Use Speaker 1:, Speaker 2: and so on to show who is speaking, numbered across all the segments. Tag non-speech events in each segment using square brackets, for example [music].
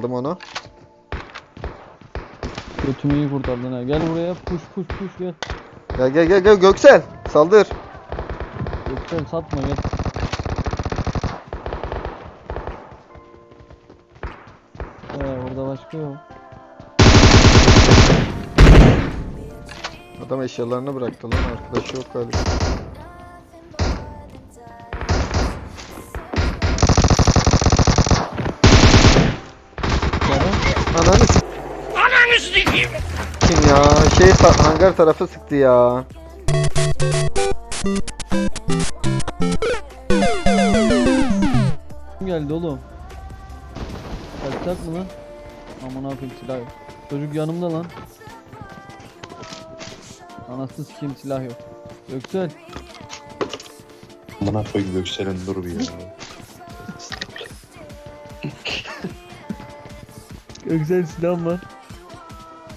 Speaker 1: Aldım onu.
Speaker 2: Götümü iyi kurtardın ha. Gel buraya. Puş puş puş gel.
Speaker 1: Gel gel gel gel Göksel. Saldır.
Speaker 2: Gökten satma gel. Ee, orada başka yok.
Speaker 1: Adam eşyalarını bıraktı lan. Arkadaşı yok galiba. Ya? Şey hangar tarafı sıktı ya.
Speaker 2: Kim geldi oğlum? Kaçacak mı lan? Aman akım silah yok. Çocuk yanımda lan. Anasını sikeyim silah yok. Göksel.
Speaker 3: Amına koyayım Göksel'in dur bir ya.
Speaker 2: Göksel silahım var.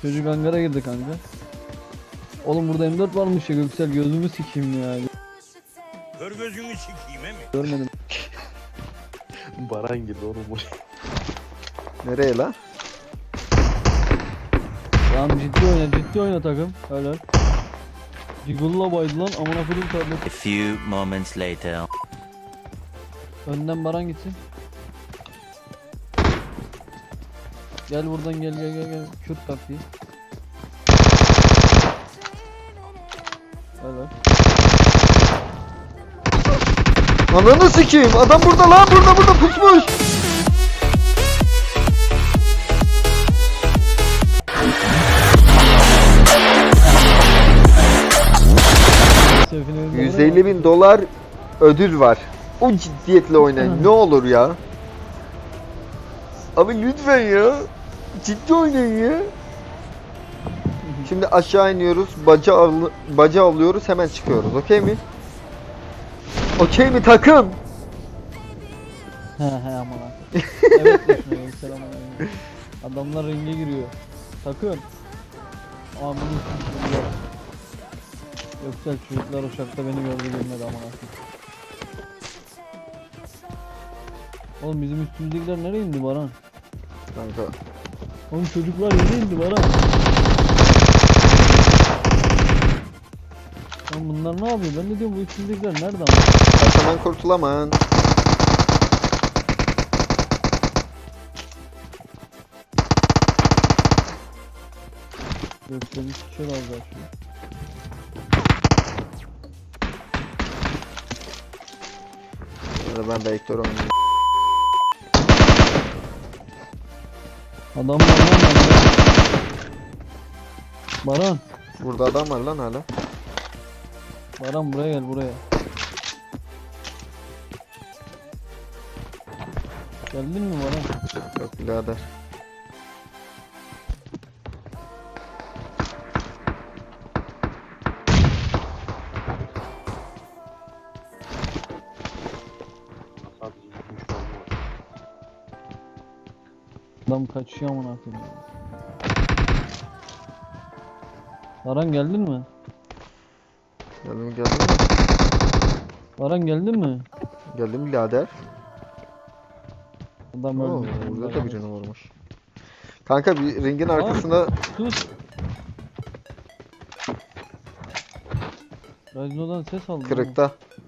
Speaker 2: Çocuk hangara girdi kanka. Oğlum burada M4 varmış ya Göksel gözümü sikeyim ya.
Speaker 4: Kör gözünü sikeyim he mi?
Speaker 2: Görmedim. [laughs]
Speaker 3: Baran gibi oğlum bu.
Speaker 1: Nereye lan?
Speaker 2: Tamam ciddi oyna ciddi oyna takım. Helal. Jigulla baydı lan amına koydum tableti.
Speaker 5: A few moments later.
Speaker 2: Önden Baran gitsin. Gel buradan gel gel gel gel. Kürt taktiği. Helal.
Speaker 1: Ananı sikeyim. Adam burada lan. Burada burada pusmuş.
Speaker 2: Sefin önünde
Speaker 1: 150 bin dolar ödül var. O ciddiyetle oynayın. ne olur ya. Abi lütfen ya. Ciddi oynayın ya. Şimdi aşağı iniyoruz. Baca, avlı, baca avlıyoruz. Hemen çıkıyoruz. Okey mi? Okey mi takım?
Speaker 2: He he aman ha. [laughs] evet düşünüyorum selam aleyküm. Adamlar ringe giriyor. Takım. Aman Yoksa çocuklar uçakta beni gördü bilmedi aman. Oğlum bizim üstümüzdekiler nereye indi Baran?
Speaker 1: Kanka.
Speaker 2: Oğlum çocuklar nereye indi Baran? Oğlum bunlar ne yapıyor? Ben de diyorum bu üstümüzdekiler nerede ama?
Speaker 1: Arkadan kurtulaman.
Speaker 2: Bir şişe alacak şimdi.
Speaker 1: Ya da ben vektör oynayayım.
Speaker 2: Adam var lan bende. Baran.
Speaker 1: Burada adam var lan hala.
Speaker 2: Baran buraya gel buraya. Geldin mi Baran?
Speaker 1: Yok birader.
Speaker 2: Adam kaçıyor amına koyayım. ya. Baran geldin mi?
Speaker 1: Geldim geldim.
Speaker 2: Baran geldin mi?
Speaker 1: Geldim birader.
Speaker 2: Adam
Speaker 1: Oo,
Speaker 2: öldü.
Speaker 1: burada da birini vurmuş. Kanka bir ringin arkasında
Speaker 2: Sus. Gazino'dan ses aldım. ama.
Speaker 1: kırıkta.
Speaker 2: Bayıldı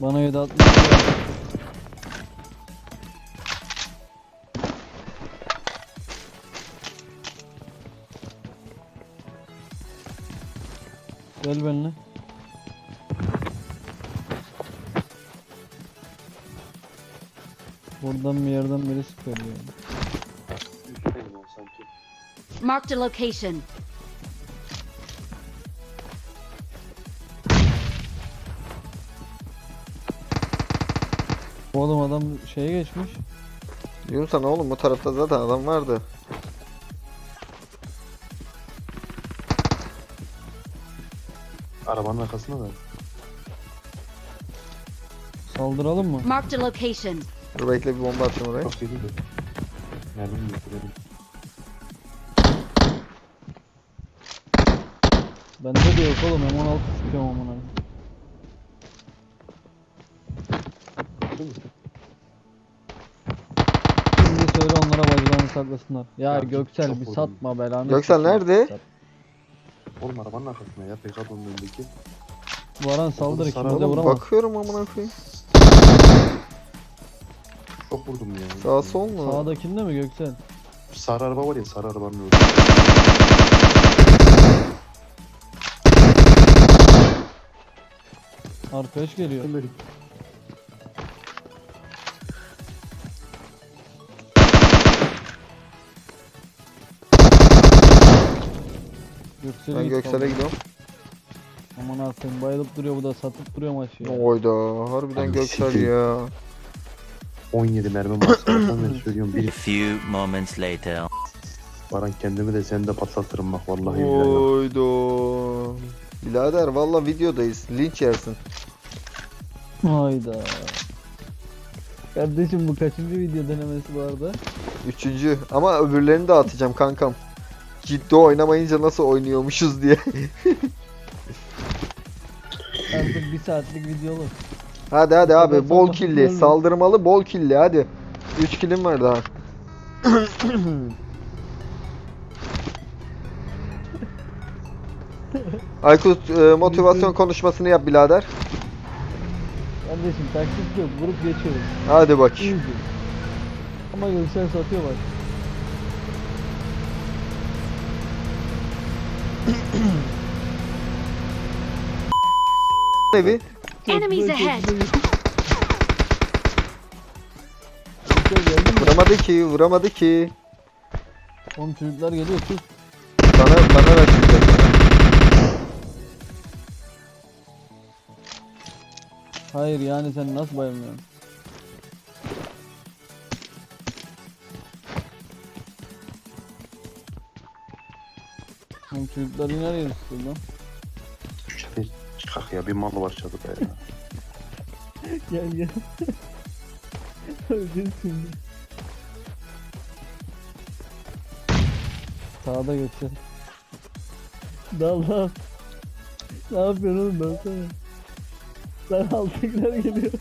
Speaker 2: Bana 760 lira. Gel benimle. Buradan bir yerden biri sıkıyor yani.
Speaker 6: Marked a location.
Speaker 2: Oğlum adam şeye geçmiş.
Speaker 1: Diyorum sana oğlum bu tarafta zaten adam vardı.
Speaker 3: Arabanın arkasında da.
Speaker 2: Kaldıralım mı?
Speaker 6: Marked a location.
Speaker 1: Dur bekle bir bomba atayım oraya.
Speaker 3: Çok iyi değil mi? Mermi mi getirelim?
Speaker 2: Bende de yok oğlum M16 sıkıyorum amına. Saklasınlar. Ya,
Speaker 3: Ya,
Speaker 2: Göksel
Speaker 3: çok
Speaker 2: bir
Speaker 3: vurdum.
Speaker 2: satma belanı.
Speaker 1: Göksel nerede?
Speaker 2: Sat.
Speaker 3: Oğlum arabanın arkasında ya. Pekadon'un önündeki.
Speaker 2: Varan saldır
Speaker 3: Oğlum,
Speaker 2: ikimiz de
Speaker 1: Oğlum
Speaker 2: vuramaz.
Speaker 1: bakıyorum amına koyayım.
Speaker 3: Çok vurdum ya.
Speaker 1: Sağ sol mu?
Speaker 2: Sağdakinde mi Göksel?
Speaker 3: Sarı araba var ya sarı arabanın önünde.
Speaker 2: Arkadaş geliyor. Göksel'e
Speaker 1: Ben
Speaker 2: git
Speaker 1: Göksel'e gidiyorum.
Speaker 2: Aman aferin bayılıp duruyor bu da satıp duruyor maçı ya.
Speaker 1: Oyda harbiden
Speaker 3: Ay,
Speaker 1: Göksel
Speaker 3: sikeyim.
Speaker 1: ya.
Speaker 3: 17 mermi var. Ben [coughs] söylüyorum.
Speaker 5: A
Speaker 3: Bir
Speaker 5: few moments later.
Speaker 3: Baran kendimi de seni de patlatırım bak vallahi billahi. bak.
Speaker 1: Oyda. Birader valla videodayız. Linç yersin.
Speaker 2: Hayda. Kardeşim bu kaçıncı video denemesi bu arada?
Speaker 1: Üçüncü. Ama öbürlerini de atacağım kankam. Ciddi oynamayınca nasıl oynuyormuşuz diye. [laughs]
Speaker 2: Artık bir saatlik video olur.
Speaker 1: hadi hadi abi bol killi. Saldırmalı bol killi hadi. 3 kilim var daha. [laughs] Aykut e, motivasyon konuşmasını yap birader.
Speaker 2: Kardeşim taktik yok vurup geçiyoruz.
Speaker 1: Hadi bak.
Speaker 2: Ama Göksel satıyor bak.
Speaker 1: Evi.
Speaker 6: Enemies ahead.
Speaker 1: Vuramadı ki, vuramadı ki.
Speaker 2: Oğlum çocuklar geliyor sus.
Speaker 1: Bana bana başlayacak.
Speaker 2: Hayır yani sen nasıl bayılmıyorsun? Oğlum çocuklar yine arıyor sizi lan.
Speaker 3: Şu çatıya çıkak ya bir mal var çatıda ya. [laughs]
Speaker 2: Gel gel. Öleceğiz şimdi. Sağda geçeceğiz. Dal dal. Ne yapıyorsun oğlum dalsana. Lan alttakiler geliyor.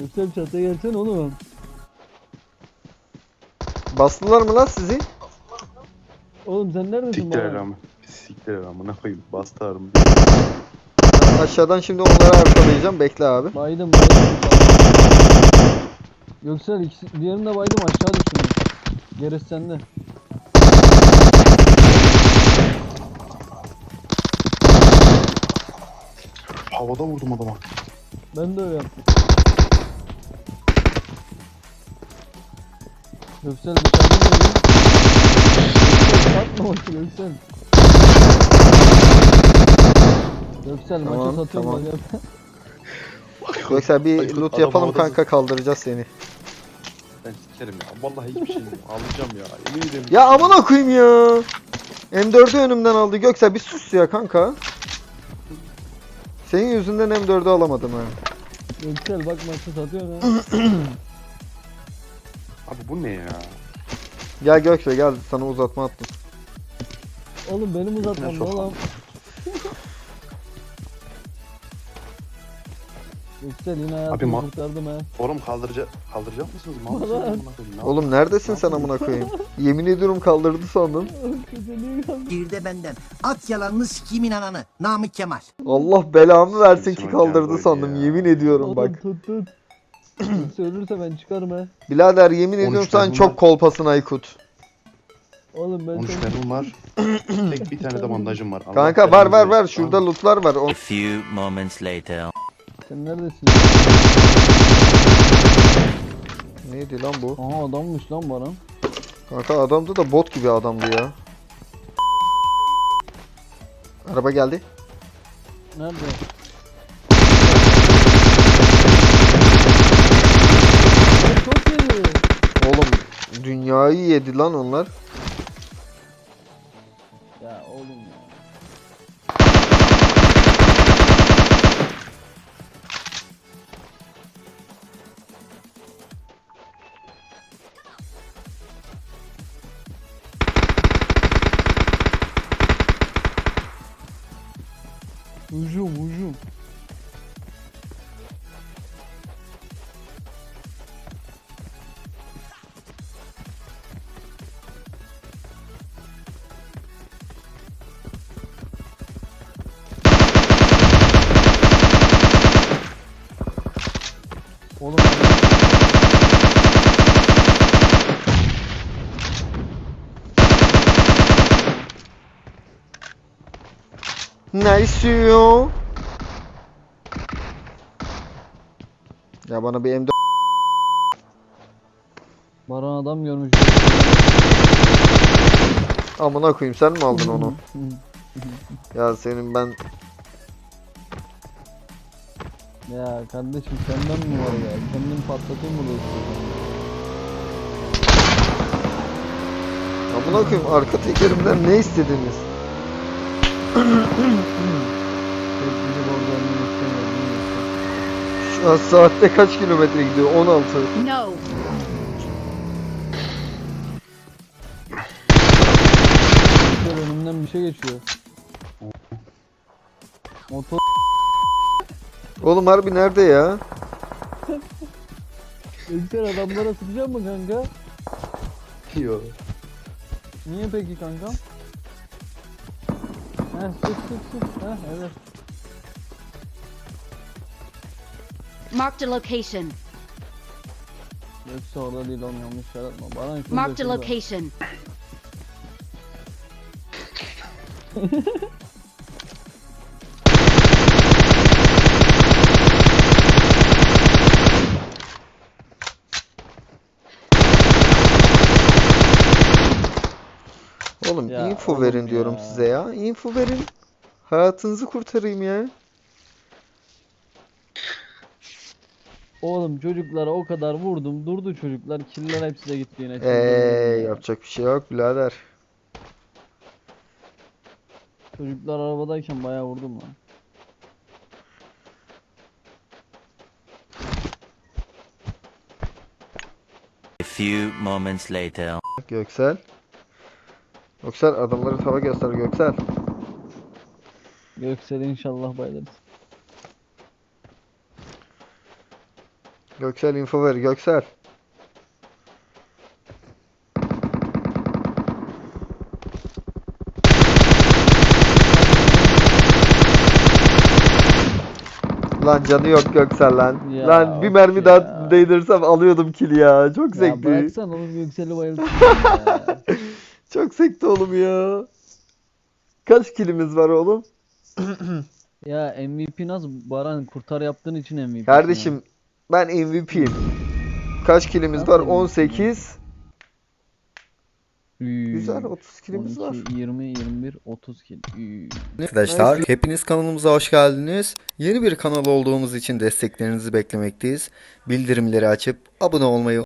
Speaker 2: Yüksel çatıya gelsene oğlum.
Speaker 1: Bastılar mı lan sizi?
Speaker 2: Oğlum sen neredesin
Speaker 3: Siktir
Speaker 2: bana?
Speaker 3: el ama. Siktir el amına koyayım. Bastı ağrım.
Speaker 1: Ben aşağıdan şimdi onları arkalayacağım. Bekle abi.
Speaker 2: Baydım baydım. Göksel ikisi, diğerini de baydım aşağı düştüm. Gerisi sende.
Speaker 3: Havada vurdum adama.
Speaker 2: Ben de öyle yaptım. Göksel mı öyle? Göksel satma maçı Göksel. Göksel
Speaker 1: Tamam,
Speaker 2: maçı satıyorum
Speaker 1: tamam.
Speaker 2: bak.
Speaker 1: Yoksa [laughs] bir loot yapalım kanka kaldıracağız seni.
Speaker 3: Ben sikerim ya. Vallahi hiçbir şey yok. Alacağım ya. Emin ederim.
Speaker 1: Ya amına koyayım ya. M4'ü önümden aldı Göksel bir sus ya kanka. Senin yüzünden M4'ü alamadım ha.
Speaker 2: Göksel bak maçı satıyor ha. [clears throat]
Speaker 3: Abi bu ne ya?
Speaker 1: Gel Göksel gel sana uzatma attım.
Speaker 2: Oğlum benim uzatmam ne oğlum. [laughs] Göksel yine hayatımı
Speaker 3: ma-
Speaker 2: kurtardım ha.
Speaker 3: Oğlum kaldıracak kaldıracak mısınız? Mal mısınız
Speaker 2: Vallahi.
Speaker 3: amına koyayım? Ne
Speaker 1: Oğlum neredesin sen amına koyayım? Yemin ediyorum kaldırdı sandım. [laughs]
Speaker 2: Kaldı?
Speaker 7: Bir de benden. At yalanını sikimin ananı. Namık Kemal.
Speaker 1: Allah belamı versin ki kaldırdı sandım.
Speaker 3: ya?
Speaker 1: Yemin ediyorum
Speaker 2: Oğlum
Speaker 1: bak.
Speaker 2: tut tut. Söylürse ben çıkarım ha.
Speaker 1: Birader yemin ediyorum
Speaker 3: 13
Speaker 1: sen çok kolpasın Aykut.
Speaker 2: Oğlum ben
Speaker 3: 13
Speaker 2: seni...
Speaker 3: mermim var. Tek bir tane de bandajım var. Allah
Speaker 1: Kanka var
Speaker 3: belanı
Speaker 1: var var
Speaker 3: versin,
Speaker 1: şurada lootlar var. O-
Speaker 5: A few moments later.
Speaker 2: Sen neredesin?
Speaker 1: Neydi lan bu?
Speaker 2: Aha adammış lan bana.
Speaker 1: Kanka adamdı da bot gibi adamdı ya. Araba geldi.
Speaker 2: Nerede?
Speaker 1: Oğlum dünyayı yedi lan onlar.
Speaker 2: Ya oğlum ya. Hücum hücum.
Speaker 1: Nice you. Ya bana bir M4
Speaker 2: Baran adam görmüş.
Speaker 1: amına koyayım sen mi aldın onu? [laughs] Ya senin ben
Speaker 2: Ya kardeşim senden mi var ya? Kendin patlatayım mı dostum?
Speaker 1: amına koyayım arka tekerimden ne istediniz?
Speaker 2: Sevgili istemiyorum.
Speaker 1: Şu an saatte kaç kilometre gidiyor? 16.
Speaker 6: No.
Speaker 2: Önümden bir şey geçiyor. Motor
Speaker 1: Oğlum harbi nerede ya?
Speaker 2: Yüksel adamlara sıkacak mı kanka?
Speaker 3: Yok.
Speaker 2: Niye peki kanka? Heh sık sık. Heh evet.
Speaker 6: Marked a location.
Speaker 2: Yoksa orada değil oğlum yanlış yaratma. Baran şurada
Speaker 6: Marked a
Speaker 2: şurada.
Speaker 6: location. [laughs]
Speaker 1: Oğlum
Speaker 2: Ya
Speaker 1: info
Speaker 2: oğlum
Speaker 1: verin diyorum
Speaker 2: ya.
Speaker 1: size ya. Info verin. Hayatınızı kurtarayım ya.
Speaker 2: Oğlum çocuklara o kadar vurdum. Durdu çocuklar. Killer hepsi de gitti yine.
Speaker 1: Eee yapacak bir şey yok birader.
Speaker 2: Çocuklar arabadayken bayağı vurdum lan.
Speaker 5: A few moments later.
Speaker 1: Göksel. Göksel adamları tava göster Göksel.
Speaker 2: Göksel'e inşallah bayılırız.
Speaker 1: Göksel info ver Göksel. Lan canı yok Göksel lan.
Speaker 2: Ya,
Speaker 1: lan bir mermi
Speaker 2: ya.
Speaker 1: daha değdirsem alıyordum kill ya. Çok
Speaker 2: Ya
Speaker 1: zevkli.
Speaker 2: bıraksan oğlum Göksel'i ya. [laughs]
Speaker 1: Çok zevkli oğlum ya. Kaç killimiz var oğlum? [clears throat]
Speaker 2: Ya MVP nasıl Baran kurtar yaptığın için MVP.
Speaker 1: Kardeşim ben MVP'yim. Kaç killimiz var?
Speaker 2: Aferin.
Speaker 1: 18.
Speaker 2: ya. Üy.
Speaker 1: Güzel 30 killimiz var.
Speaker 2: 12, 20, 21, 30 kill. Üy.
Speaker 8: Arkadaşlar hepiniz kanalımıza hoş geldiniz. Yeni bir kanal olduğumuz için desteklerinizi beklemekteyiz. Bildirimleri açıp abone olmayı